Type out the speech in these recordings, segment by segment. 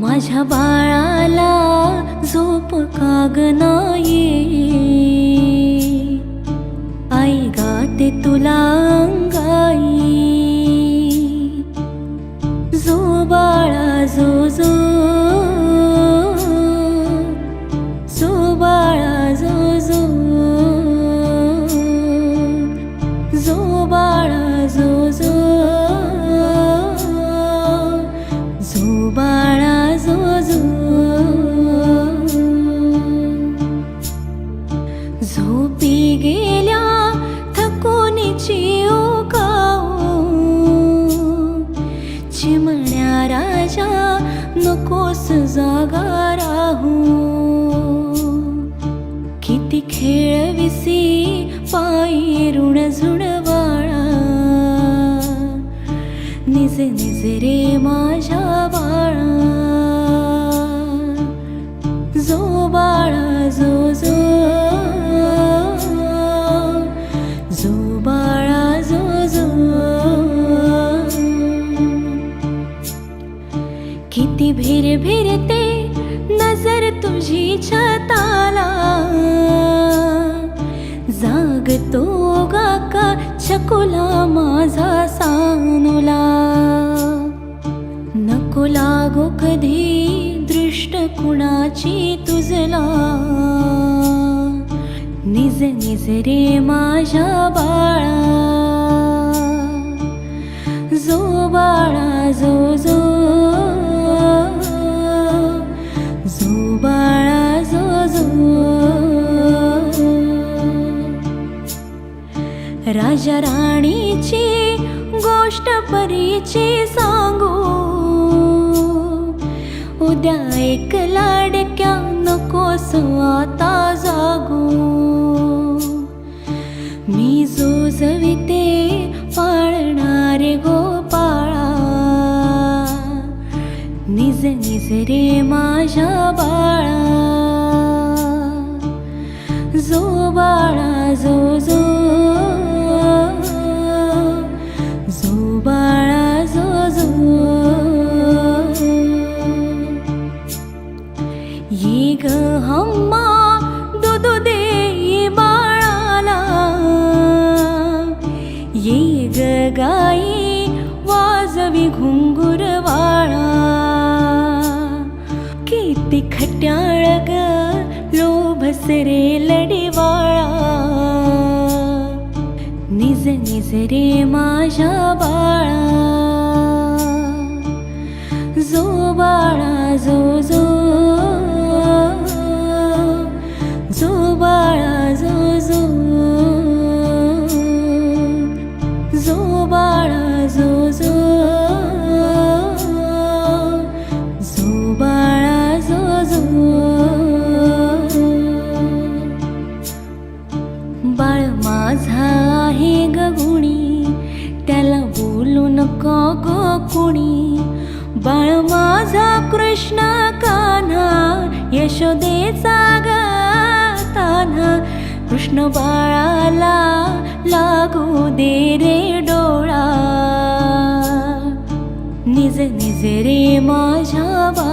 माझ्या बाळाला झोप कागना जो निज माझ्या बाळा जो बाळा जो जो जो बाळा जो जो. किती भिर भिरते नजर तुझी छताला. जागतो गाका छकुला माझा सानुला. नको लागो कधी दृष्ट कुणाची तुझला? निज निज रे माझ्या बाळा. जो बाळा जो जो. जो बाळा जो जो. राजा राणीची गोष्ट परीची सांगू. उद्या एक लाडक्या नकोस आता जागू. मी जो जविते पाळणारे गोपाळा. निज निज रे माझ्या बाळा. जो बाळा जो जो लोभस रे लढीवाळा निज निज रे माझ्या बाळा. बाळ माझा कृष्ण कान्हा यशोदेचा ग तान्हा कृष्ण बाळाला लागू दे रे डोळा. निज निज रे माझ्या बा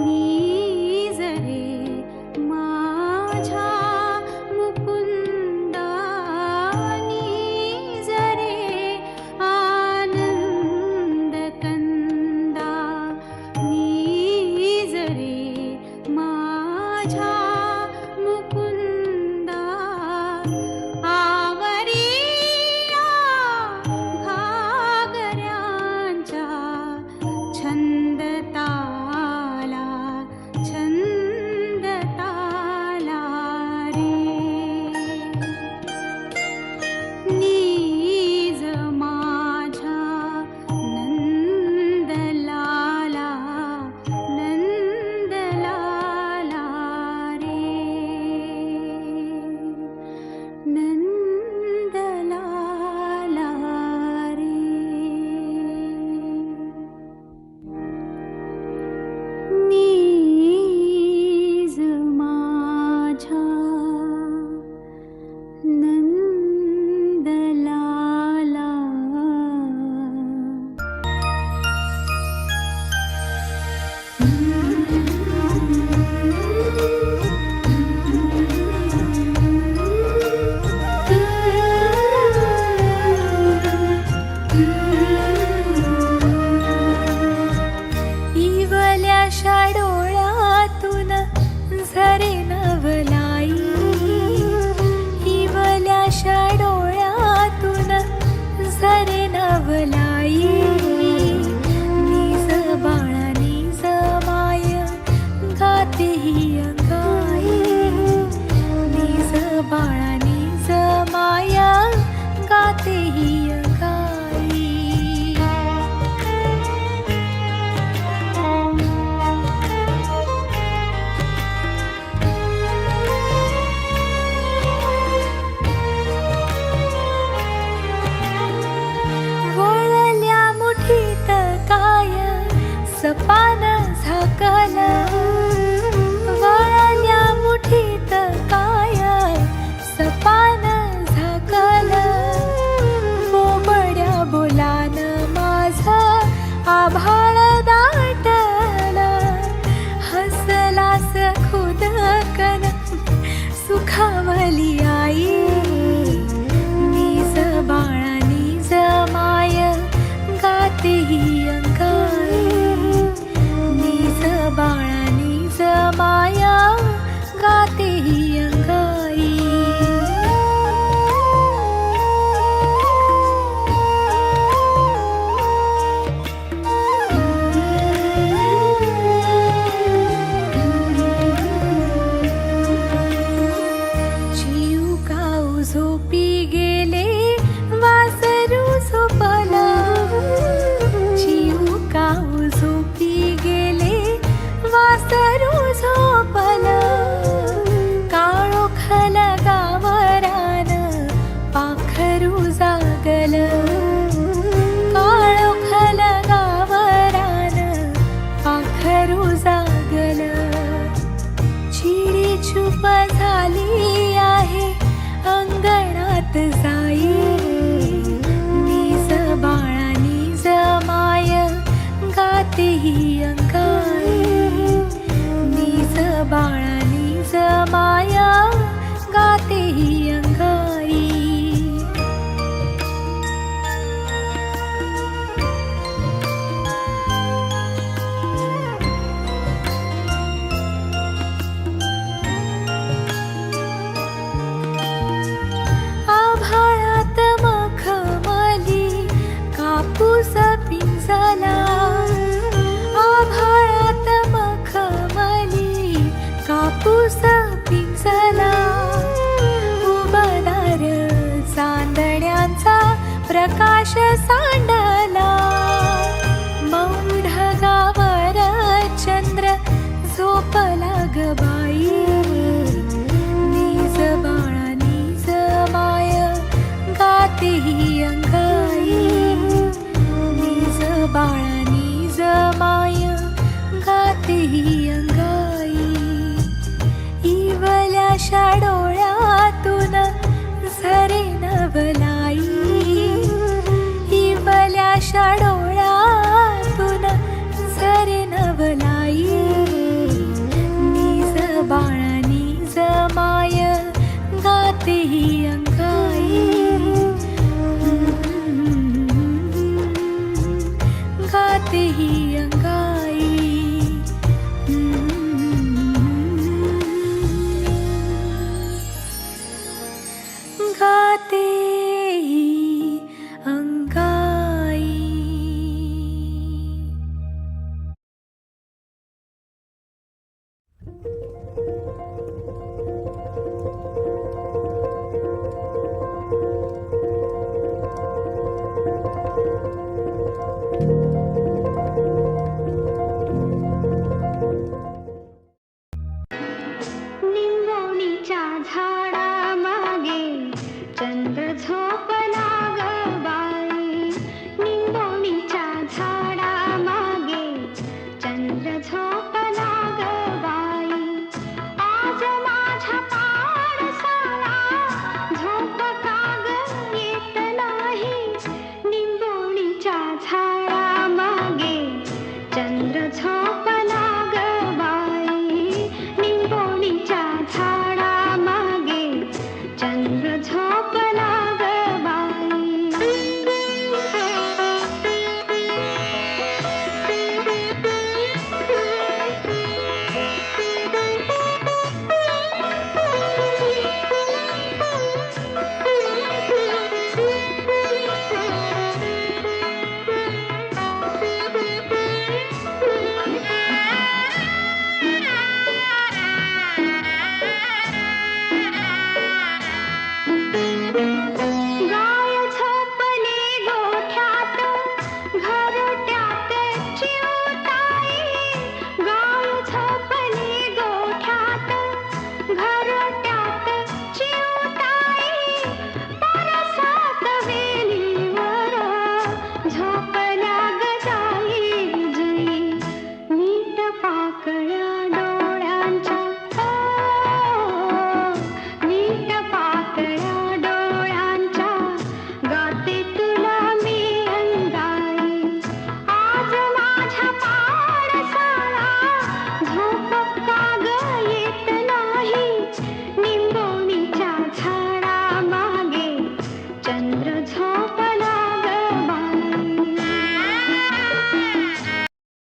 नीज ಕಲಿಯ काऊ झोपी this yang ke